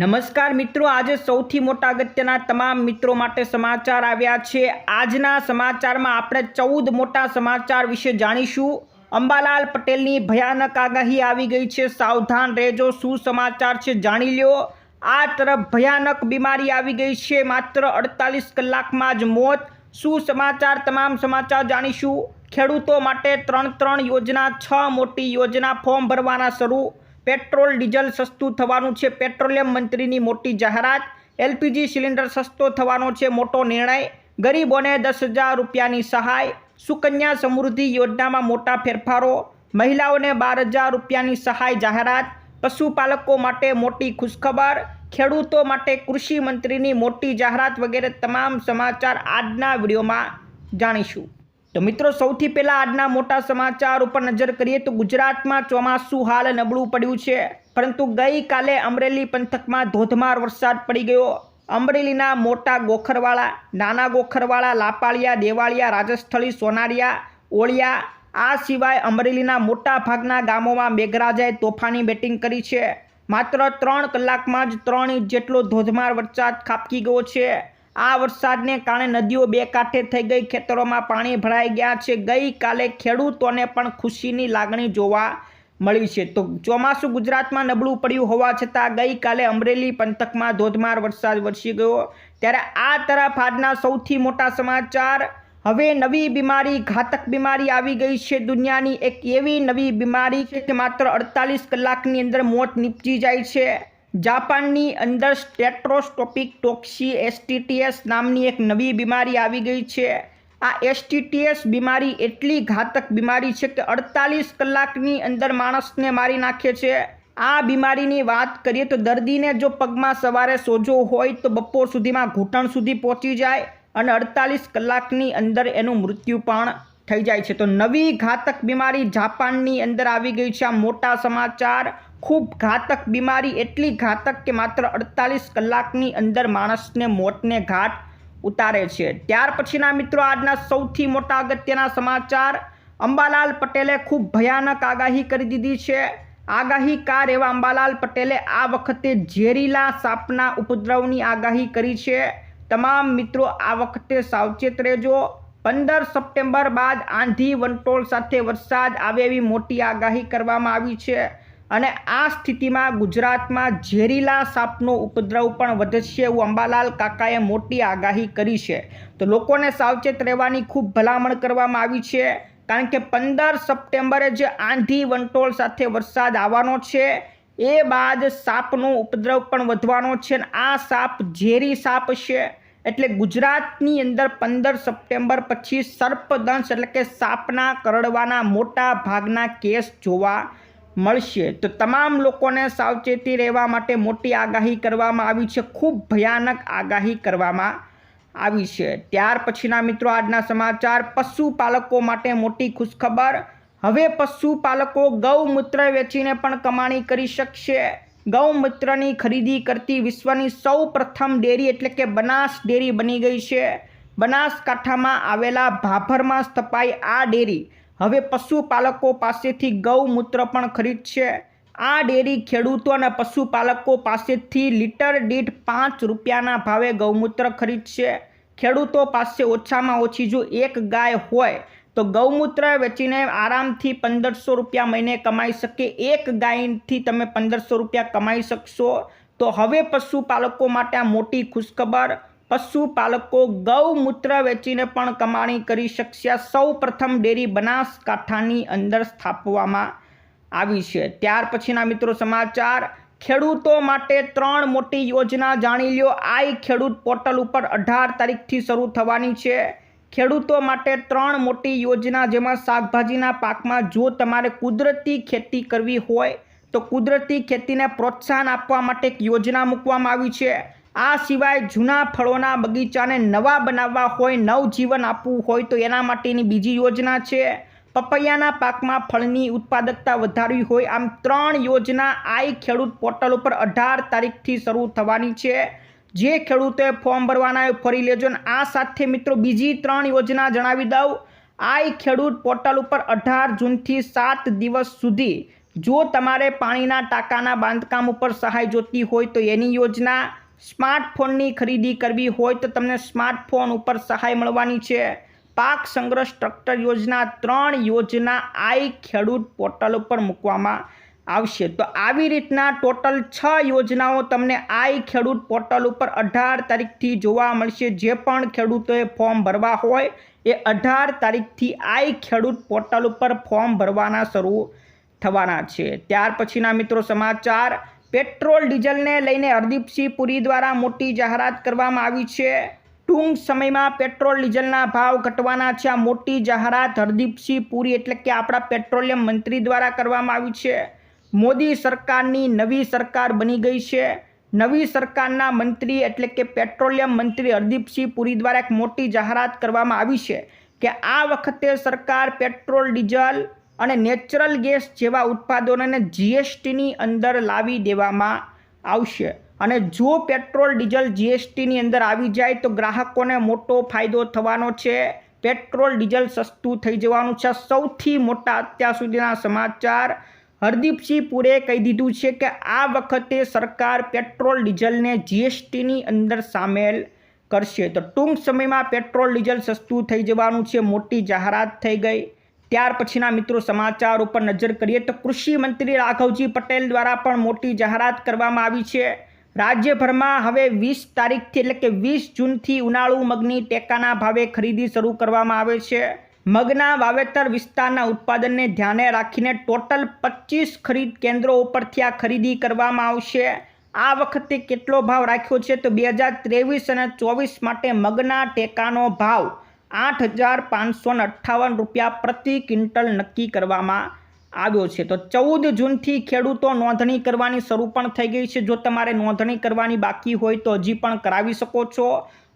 નમસ્કાર મિત્રો, આજે સૌથી મોટા અગત્યના તમામ મિત્રો માટે સમાચાર આવ્યા છે. આજના સમાચારમાં આપણે ચૌદ મોટા સમાચાર વિશે જાણીશું. અંબાલાલ પટેલની ભયાનક આગાહી આવી ગઈ છે. સાવધાન રહેજો, શું સમાચાર છે જાણી લ્યો. આ તરફ ભયાનક બીમારી આવી ગઈ છે. માત્ર અડતાલીસ કલાકમાં જ મોત. શું સમાચાર? તમામ સમાચાર જાણીશું. ખેડૂતો માટે ત્રણ ત્રણ યોજના, છ મોટી યોજના ફોર્મ ભરવાના શરૂ. પેટ્રોલ, ડીઝલ સસ્તું થવાનું છે. પેટ્રોલિયમ મંત્રીની મોટી જાહેરાત. એલપીજી સિલિન્ડર સસ્તો થવાનો છે. મોટો નિર્ણય. ગરીબોને દસ હજાર રૂપિયાની સહાય. સુકન્યા સમૃદ્ધિ યોજનામાં મોટા ફેરફારો. મહિલાઓને બાર હજાર રૂપિયાની સહાય જાહેરાત. પશુપાલકો માટે મોટી ખુશખબર. ખેડૂતો માટે કૃષિ મંત્રીની મોટી જાહેરાત વગેરે તમામ સમાચાર આજના વિડીયોમાં જાણીશું. તો મિત્રો, સૌથી પહેલાં આજના મોટા સમાચાર ઉપર નજર કરીએ તો ગુજરાતમાં ચોમાસું હાલ નબળું પડ્યું છે. પરંતુ ગઈકાલે અમરેલી પંથકમાં ધોધમાર વરસાદ પડી ગયો. અમરેલીના મોટા ગોખરવાળા, નાના ગોખરવાળા લાપાળિયા, દેવાળિયા, રાજસ્થળી, સોનારિયા, ઓળિયા, આ સિવાય અમરેલીના મોટા ભાગના ગામોમાં મેઘરાજાએ તોફાની બેટિંગ કરી છે. માત્ર ત્રણ કલાકમાં જ ત્રણ ઇંચ જેટલો ધોધમાર વરસાદ ખાબકી ગયો છે. આ વરસાદને કારણે નદીઓ બે કાંઠે થઈ ગઈ, ખેતરોમાં પાણી ભરાઈ ગયા છે. ગઈકાલે ખેડૂતોને પણ ખુશીની લાગણી જોવા મળી છે. તો ચોમાસું ગુજરાતમાં નબળું પડ્યું હોવા છતાં ગઈકાલે અમરેલી પંથકમાં ધોધમાર વરસાદ વરસી ગયો. ત્યારે આ તરફ આજના સૌથી મોટા સમાચાર, હવે નવી બીમારી, ઘાતક બીમારી આવી ગઈ છે. દુનિયાની એક એવી નવી બીમારી કે માત્ર અડતાલીસ કલાકની અંદર મોત નીપજી જાય છે. જાપાનની અંદર સ્ટેટ્રોસ્ટોપિક ટોક્સી એસટીટીએસ નામની એક નવી બીમારી આવી ગઈ છે. આ એસટીટીએસ બીમારી એટલી ઘાતક બીમારી છે કે અડતાલીસ કલાકની અંદર માણસને મારી નાખે છે. આ બીમારીની વાત કરીએ તો દર્દીને જો પગમાં સવારે સોજો હોય તો બપોર સુધીમાં ઘૂંટણ સુધી પહોંચી જાય અને અડતાલીસ કલાકની અંદર એનું મૃત્યુ પણ થઈ જાય છે. તો નવી ઘાતક બીમારી જાપાનની અંદર આવી ગઈ છે. આ મોટા સમાચાર ખૂબ ઘાતક બીમારી એટલી ઘાતક કે માત્ર અડતાલીસ કલાકની અંદર માણસને મોતને ઘાટ ઉતારે છે. ત્યાર પછીના મિત્રો, આજના સૌથી મોટા અગત્યના સમાચાર. અંબાલાલ પટેલે ખૂબ ભયાનક આગાહી કરી દીધી છે. આગાહીકાર એવા અંબાલાલ પટેલે આ વખતે ઝેરીલા સાપના ઉપદ્રવની આગાહી કરી છે. તમામ મિત્રો, આ વખતે સાવચેત રહેજો. પંદર સપ્ટેમ્બર બાદ આંધી વંટોળ સાથે વરસાદ આવે એવી મોટી આગાહી કરવામાં આવી છે. અને આ સ્થિતિમાં ગુજરાતમાં ઝેરીલા સાપનો ઉપદ્રવ પણ વધશે એવું અંબાલાલ કાકાએ મોટી આગાહી કરી છે. તો લોકોને સાવચેત રહેવાની ખૂબ ભલામણ કરવામાં આવી છે, કારણ કે પંદર સપ્ટેમ્બરે જે આંધી વંટોળ સાથે વરસાદ આવવાનો છે. એ બાદ સાપનો ઉપદ્રવ પણ વધવાનો છે અને આ સાપ ઝેરી સાપ છે. એટલે ગુજરાતની અંદર પંદર સપ્ટેમ્બર પછી સર્પદંશ એટલે કે સાપના કરડવાના મોટા ભાગના કેસ જોવા મળશે. તો તમામ લોકોને સાવચેતી રહેવા માટે મોટી આગાહી કરવામાં આવી છે. ખૂબ ભયાનક આગાહી કરવામાં આવી છે. ત્યાર પછીના મિત્રો, આજના સમાચાર. પશુપાલકો માટે મોટી ખુશખબર. હવે પશુપાલકો ગૌમૂત્ર વેચીને પણ કમાણી કરી શકશે. ગૌમૂત્રની ખરીદી કરતી વિશ્વની સૌ પ્રથમ ડેરી એટલે કે બનાસ ડેરી બની ગઈ છે. બનાસકાંઠામાં આવેલા ભાભરમાં સ્થપાઈ આ ડેરી. હવે પશુપાલકો પાસેથી ગૌમૂત્ર પણ ખરીદશે. આ ડેરી ખેડૂતો અને પશુપાલકો પાસેથી લીટર દીઠ પાંચ રૂપિયાના ભાવે ગૌમૂત્ર ખરીદશે. ખેડૂતો પાસે ઓછામાં ઓછી જો એક ગાય હોય, તો ગૌમૂત્ર વેચીને આરામથી પંદરસો રૂપિયા મહિને કમાઈ શકે. એક ગાયથી તમે પંદરસો રૂપિયા કમાઈ શકશો. તો હવે પશુપાલકો માટે આ મોટી ખુશખબર. પશુપાલકો ગૌમૂત્ર વેચીને પણ કમાણી કરી શકશે સૌ પ્રથમ ડેરી બનાસકાંઠાની અંદર સ્થાપવામાં આવી છે. ત્યાર પછીના મિત્રો સમાચાર. ખેડૂતો માટે ત્રણ મોટી યોજના જાણી લ્યો. આઈ ખેડૂત પોર્ટલ ઉપર અઢાર તારીખથી શરૂ થવાની છે. ખેડૂતો માટે ત્રણ મોટી યોજના જેમાં શાકભાજીના પાકમાં જો તમારે કુદરતી ખેતી કરવી હોય, તો કુદરતી ખેતીને પ્રોત્સાહન આપવા માટે એક યોજના મૂકવામાં આવી છે. આ સિવાય જૂના ફળોના બગીચાને નવા બનાવવા હોય નવજીવન આપવું હોય તો એના માટેની બીજી યોજના છે. પપૈયાના પાકમાં ફળની ઉત્પાદકતા વધારવી હોય આમ ત્રણ યોજના આઈ ખેડૂત પોર્ટલ ઉપર અઢાર તારીખથી શરૂ થવાની છે. જે ખેડૂતોએ ફોર્મ ભરવાના હોય ફરી લેજો અને આ સાથે મિત્રો બીજી ત્રણ યોજના જણાવી દઉં. આઈ ખેડૂત પોર્ટલ ઉપર અઢાર જૂનથી સાત દિવસ સુધી જો તમારે પાણીના ટાંકાના બાંધકામ ઉપર સહાય જોતી હોય તો એની યોજના સ્માર્ટફોનની ખરીદી કરવી હોય તો તમને સ્માર્ટફોન ઉપર સહાય મળવાની છે. પાક સંગ્રહ સ્ટ્રક્ચર યોજના ત્રણ યોજના આઈ ખેડૂત પોર્ટલ ઉપર મૂકવામાં આવશે. તો આવી રીતના ટોટલ છ યોજનાઓ તમને આઈ ખેડૂત પોર્ટલ ઉપર અઢાર તારીખથી જોવા મળશે. જે પણ ખેડૂતોએ ફોર્મ ભરવા હોય એ અઢાર તારીખથી આઈ ખેડૂત પોર્ટલ ઉપર ફોર્મ ભરવાના શરૂ થવાના છે. ત્યાર પછીના મિત્રો સમાચાર. પેટ્રોલ ડીઝલને લઈને હરદીપસિંહ પુરી દ્વારા મોટી જાહેરાત કરવામાં આવી છે. ટૂંક સમયમાં પેટ્રોલ ડીઝલના ભાવ ઘટવાના છે. આ મોટી જાહેરાત હરદીપસિંહ પુરી એટલે કે આપણા પેટ્રોલિયમ મંત્રી દ્વારા કરવામાં આવી છે. મોદી સરકારની નવી સરકાર બની ગઈ છે. નવી સરકારના મંત્રી એટલે કે પેટ્રોલિયમ મંત્રી હરદીપસિંહ પુરી દ્વારા એક મોટી જાહેરાત કરવામાં આવી છે કે આ વખતે સરકાર પેટ્રોલ ડીઝલ અને નેચરલ ગેસ જેવા ઉત્પાદનોને જીએસટીની અંદર લાવી દેવામાં આવશે. અને જો પેટ્રોલ, ડીઝલ જીએસટીની અંદર આવી જાય તો ગ્રાહકોને મોટો ફાયદો થવાનો છે. પેટ્રોલ, ડીઝલ સસ્તું થઈ જવાનું છે. સૌથી મોટા અત્યાર સુધીના સમાચાર. હરદીપસિંહ પુરે કહી દીધું છે કે આ વખતે સરકાર પેટ્રોલ, ડીઝલને જીએસટીની અંદર સામેલ કરશે. તો ટૂંક સમયમાં પેટ્રોલ, ડીઝલ સસ્તું થઈ જવાનું છે. મોટી જાહેરાત થઈ ગઈ. ત્યાર પછીના મિત્રો સમાચાર ઉપર નજર કરીએ તો કૃષિ મંત્રી રાઘવજી પટેલ દ્વારા પણ મોટી જાહેરાત કરવામાં આવી છે. રાજ્યભરમાં હવે વીસ તારીખથી એટલે કે વીસ જૂનથી ઉનાળુ મગની ટેકાના ભાવે ખરીદી શરૂ કરવામાં આવે છે. મગના વાવેતર વિસ્તારના ઉત્પાદનને ધ્યાને રાખીને ટોટલ પચીસ ખરીદ કેન્દ્રો ઉપરથી આ ખરીદી કરવામાં આવશે. આ વખતે કેટલો ભાવ રાખ્યો છે તો બે હજાર ત્રેવીસ અને ચોવીસ માટે મગના ટેકાનો ભાવ આઠ હજાર પાંચસો અઠ્ઠાવન રૂપિયા પ્રતિ ક્વિન્ટલ નક્કી કરવામાં આવ્યો છે. તો ચૌદ જૂનથી ખેડૂતો નોંધણી કરવાની શરૂ પણ થઈ ગઈ છે. જો તમારે નોંધણી કરવાની બાકી હોય તો હજી પણ કરાવી શકો છો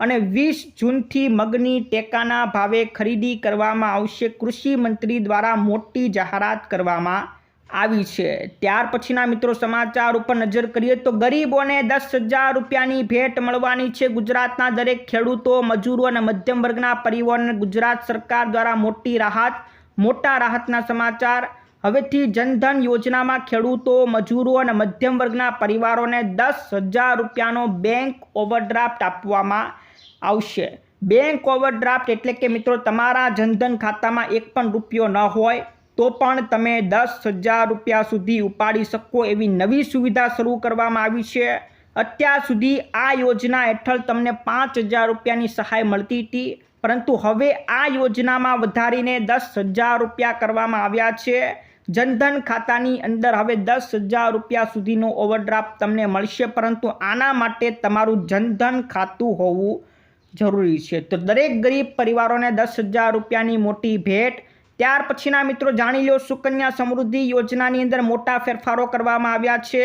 અને વીસ જૂનથી મગની ટેકાના ભાવે ખરીદી કરવામાં આવશે. કૃષિ મંત્રી દ્વારા મોટી જાહેરાત કરવામાં આવી છે. ત્યાર પછીના મિત્રો સમાચાર ઉપર નજર કરીએ તો ગરીબોને દસ હજાર રૂપિયાની ભેટ મળવાની છે ગુજરાતના દરેક ખેડૂતો, મજૂરો અને મધ્યમ વર્ગના પરિવારોને ગુજરાત સરકાર દ્વારા મોટી રાહત, મોટા રાહતના સમાચાર. હવેથી જનધન યોજનામાં ખેડૂતો, મજૂરો અને મધ્યમ વર્ગના પરિવારોને દસ હજાર રૂપિયાનો બેંક ઓવરડ્રાફ્ટ આપવામાં આવશે. બેંક ઓવરડ્રાફ્ટ એટલે કે મિત્રો તમારા જનધન ખાતામાં એક પણ રૂપિયો ન હોય. તો પણ તમે દસ હજાર રૂપિયા સુધી ઉપાડી શકો એવી નવી સુવિધા શરૂ કરવામાં આવી છે. અત્યાર સુધી આ યોજના હેઠળ તમને પાંચ હજાર રૂપિયાની સહાય મળતી હતી, પરંતુ હવે આ યોજનામાં વધારીને દસ હજાર રૂપિયા કરવામાં આવ્યા છે. જનધન ખાતાની અંદર હવે દસ હજાર રૂપિયા સુધીનો ઓવરડ્રાફ્ટ તમને મળશે, પરંતુ આના માટે તમારું જનધન ખાતું હોવું જરૂરી છે. તો દરેક ગરીબ પરિવારોને દસ હજાર રૂપિયાની મોટી ભેટ ત્યાર પછીના મિત્રો જાણી લો સુકન્યા સમૃદ્ધિ યોજનાની અંદર મોટા ફેરફારો કરવામાં આવ્યા છે.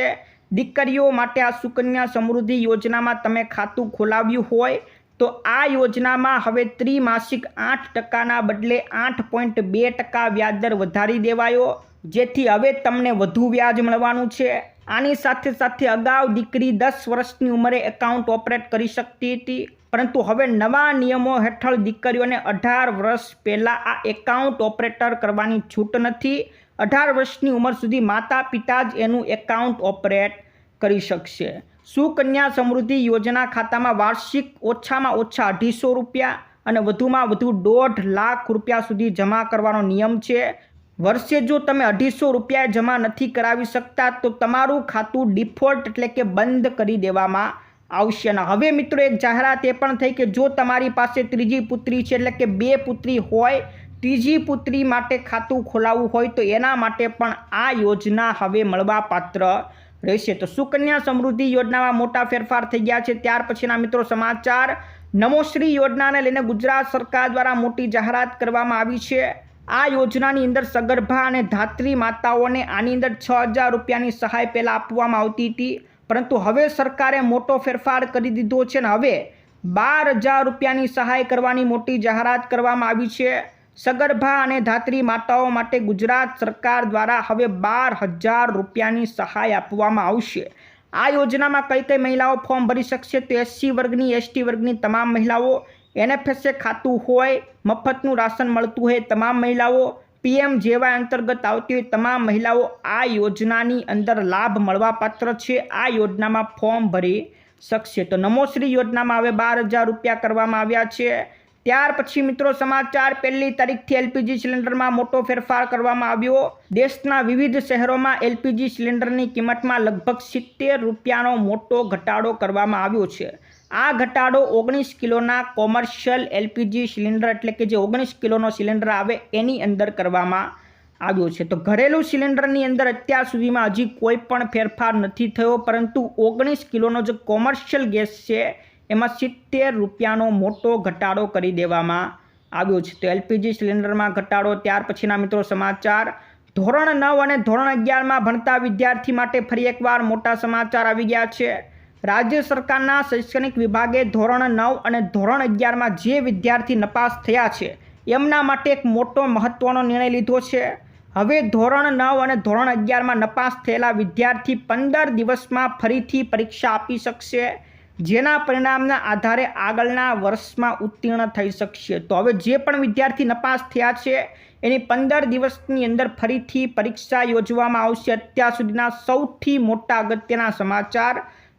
દીકરીઓ માટે આ સુકન્યા સમૃદ્ધિ યોજનામાં તમે ખાતું ખોલાવ્યું હોય તો આ યોજનામાં હવે ત્રિમાસિક આઠ ટકાના બદલે આઠ પોઈન્ટ બે ટકા વ્યાજદર વધારી દેવાયો. જેથી હવે તમને વધુ વ્યાજ મળવાનું છે. આની સાથે સાથે અગાઉ દીકરી દસ વર્ષની ઉંમરે એકાઉન્ટ ઓપરેટ કરી શકતી હતી. પરંતુ હવે નવા નિયમો હેઠળ દીકરીઓને અઢાર વર્ષ પહેલાં આ એકાઉન્ટ ઓપરેટર કરવાની છૂટ નથી. અઢાર વર્ષની ઉંમર સુધી માતા પિતા જ એનું એકાઉન્ટ ઓપરેટ કરી શકશે. સુકન્યા સમૃદ્ધિ યોજના ખાતામાં વાર્ષિક ઓછામાં ઓછા અઢીસો રૂપિયા અને વધુમાં વધુ દોઢ લાખ રૂપિયા સુધી જમા કરવાનો નિયમ છે. વર્ષે જો તમે અઢીસો રૂપિયા જમા નથી કરાવી શકતા તો તમારું ખાતું ડિફોલ્ટ એટલે કે બંધ કરી દેવામાં આવશે હવે મિત્રો એક જાહેરાત એ પણ થઈ કે જો તમારી પાસે ત્રીજી પુત્રી છે એટલે કે બે પુત્રી હોય, ત્રીજી પુત્રી માટે ખાતું ખોલાવવું હોય તો એના માટે પણ આ યોજના હવે મળવાપાત્ર રહેશે. તો સુકન્યા સમૃદ્ધિ યોજનામાં મોટા ફેરફાર થઈ ગયા છે. ત્યાર પછીના મિત્રો સમાચાર. નમોશ્રી યોજનાને લઈને ગુજરાત સરકાર દ્વારા મોટી જાહેરાત કરવામાં આવી છે. આ યોજનાની અંદર સગર્ભા અને ધાત્રી માતાઓને આની અંદર છ હજાર રૂપિયાની સહાય પહેલાં આપવામાં આવતી હતી. પરંતુ હવે સરકારે મોટો ફેરફાર કરી દીધો છે ને હવે બાર હજાર રૂપિયાની સહાય કરવાની મોટી જાહેરાત કરવામાં આવી છે. સગર્ભા અને ધાત્રી માતાઓ માટે ગુજરાત સરકાર દ્વારા હવે બાર હજાર રૂપિયાની સહાય આપવામાં આવશે. આ યોજનામાં કઈ કઈ મહિલાઓ ફોર્મ ભરી શકશે તો એસસી વર્ગની એસટી વર્ગની તમામ મહિલાઓ, એનએફએસએ ખાતું હોય, મફતનું રાશન મળતું હોય તમામ મહિલાઓ પીએમ જેવા અંતર્ગત આવતી હોય તમામ મહિલાઓ આ યોજનાની અંદર લાભ મળવાપાત્ર છે. આ યોજનામાં ફોર્મ ભરી શકશે. તો નમોશ્રી યોજનામાં હવે બાર હજાર રૂપિયા કરવામાં આવ્યા છે. ત્યાર પછી મિત્રો સમાચાર, પહેલી તારીખથી એલપીજી સિલિન્ડરમાં મોટો ફેરફાર કરવામાં આવ્યો. દેશના વિવિધ શહેરોમાં એલપીજી સિલિન્ડરની કિંમતમાં લગભગ સિત્તેર રૂપિયાનો મોટો ઘટાડો કરવામાં આવ્યો છે. આ ઘટાડો ઓગણીસ કિલોના કોમર્શિયલ એલપીજી સિલિન્ડર એટલે કે જે ઓગણીસ કિલોનો સિલિન્ડર આવે એની અંદર કરવામાં આવ્યો છે. તો ઘરેલું સિલિન્ડરની અંદર અત્યાર સુધીમાં હજી કોઈ પણ ફેરફાર નથી થયો, પરંતુ ઓગણીસ કિલોનો જે કોમર્શિયલ ગેસ છે, એમાં સિત્તેર રૂપિયાનો મોટો ઘટાડો કરી દેવામાં આવ્યો છે. તો એલપીજી સિલિન્ડરમાં ઘટાડો, ત્યાર પછીના મિત્રો સમાચાર. ધોરણ નવ અને ધોરણ અગિયારમાં ભણતા વિદ્યાર્થી માટે ફરી એકવાર મોટા સમાચાર આવી ગયા છે. રાજ્ય સરકારના શૈક્ષણિક વિભાગે ધોરણ નવ અને ધોરણ અગિયારમાં જે વિદ્યાર્થી નપાસ થયા છે, એમના માટે એક મોટો મહત્ત્વનો નિર્ણય લીધો છે. હવે ધોરણ નવ અને ધોરણ અગિયારમાં નપાસ થયેલા વિદ્યાર્થી પંદર દિવસમાં ફરીથી પરીક્ષા આપી શકશે, જેના પરિણામના આધારે આગળના વર્ષમાં ઉત્તીર્ણ થઈ શકશે. તો હવે જે પણ વિદ્યાર્થી નપાસ થયા છે, એની પંદર દિવસની અંદર ફરીથી પરીક્ષા યોજવામાં આવશે. અત્યાર સુધીના સૌથી મોટા અગત્યના સમાચાર